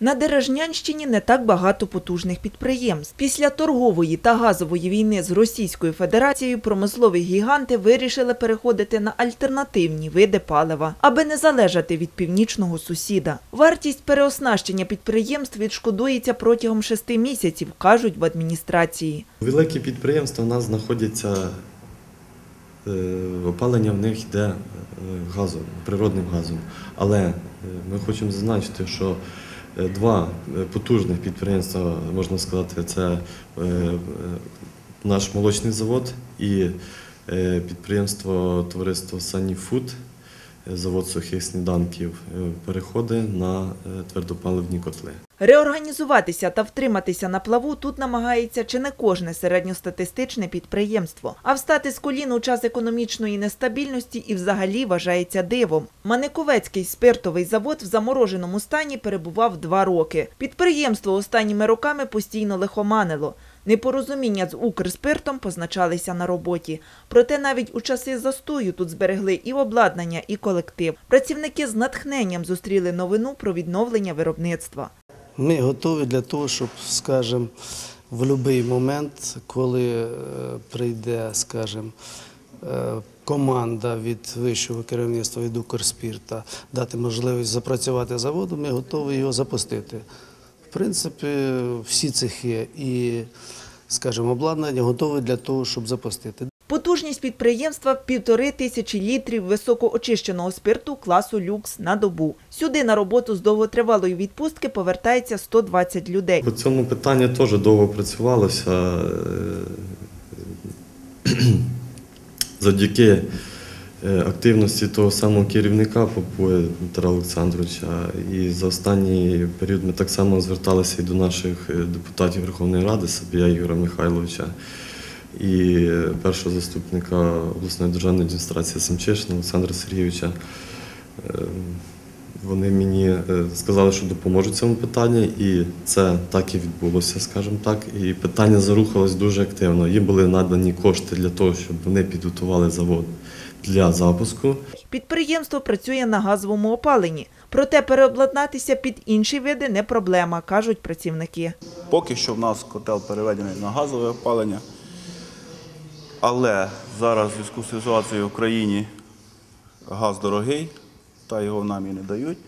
На Дережнянщині не так багато потужних підприємств. Після торгової та газової війни з Російською Федерацією промислові гіганти вирішили переходити на альтернативні види палива, аби не залежати від північного сусіда. Вартість переоснащення підприємств відшкодується протягом шести місяців, кажуть в адміністрації. Великі підприємства у нас знаходяться, е, опалення в них йде е, газом, природним газом. Але е, ми хочемо зазначити, що два е, потужних підприємства, можна сказати, це е, е, наш молочний завод і е, підприємство товариство Саніфуд, е, завод сухих сніданків, е, переходить на е, твердопаливні котли. Реорганізуватися та втриматися на плаву тут намагається чи не кожне середньостатистичне підприємство. А встати з колін у час економічної нестабільності і взагалі вважається дивом. Маниковецький спиртовий завод в замороженому стані перебував два роки. Підприємство останніми роками постійно лихоманило. Непорозуміння з Укрспиртом позначалися на роботі. Проте навіть у часи застою тут зберегли і обладнання, і колектив. Працівники з натхненням зустріли новину про відновлення виробництва. Ми готові для того, щоб, скажімо, в будь-який момент, коли е, прийде, скажімо, е, команда від вищого керівництва від Укрспірта дати можливість запрацювати заводу, ми готові його запустити. В принципі, всі цехи і, скажімо, обладнання готові для того, щоб запустити. Потужність підприємства – півтори тисячі літрів високоочищеного спирту класу люкс на добу. Сюди на роботу з довготривалої відпустки повертається 120 людей. По цьому питанню теж довго працювалося. е, Завдяки активності того самого керівника Попоя Дмитра Олександровича. І за останній період ми так само зверталися і до наших е, депутатів Верховної Ради Сабія Ігоря Михайловича і е, першого заступника обласної державної адміністрації Семчишина Олександра Сергійовича. Е, Вони мені е, сказали, що допоможуть цьому питанні, і це так і відбулося, скажімо так. І питання зарухалось дуже активно. Їм були надані кошти для того, щоб вони підготували завод для запуску. Підприємство працює на газовому опаленні. Проте переобладнатися під інші види не проблема, кажуть працівники. Поки що в нас котел переведений на газове опалення. Але зараз в зв'язку з ситуацією в країні газ дорогий, та його нам і не дають.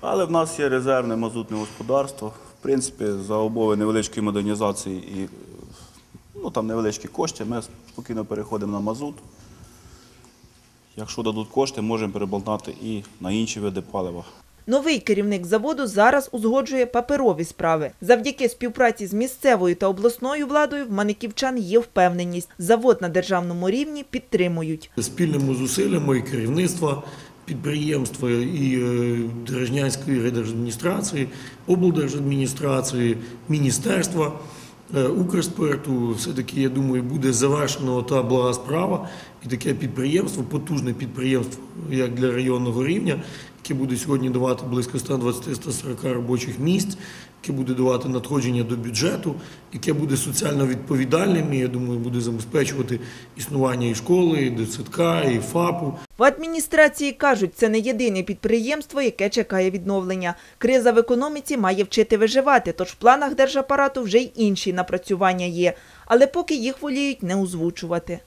Але в нас є резервне мазутне господарство. В принципі, за умови невеличкої модернізації і ну, там невеличкі кошти, ми спокійно переходимо на мазут. Якщо дадуть кошти, можемо переболтати і на інші види палива. Новий керівник заводу зараз узгоджує паперові справи. Завдяки співпраці з місцевою та обласною владою в маниківчан є впевненість. Завод на державному рівні підтримують. спільними зусиллями і керівництва підприємства і е, Дережнянської райдержадміністрації, облдержадміністрації, міністерства. Е, Укрспирту все-таки, я думаю, буде завершено та блага справа. І таке підприємство, потужне підприємство, як для районного рівня, яке буде сьогодні давати близько 120-140 робочих місць, яке буде давати надходження до бюджету, яке буде соціально відповідальним, і я думаю, буде забезпечувати існування і школи, і дитсадка, і ФАПу. В адміністрації кажуть, це не єдине підприємство, яке чекає відновлення. Криза в економіці має вчити виживати, тож в планах держапарату вже й інші напрацювання є. Але поки їх воліють не озвучувати.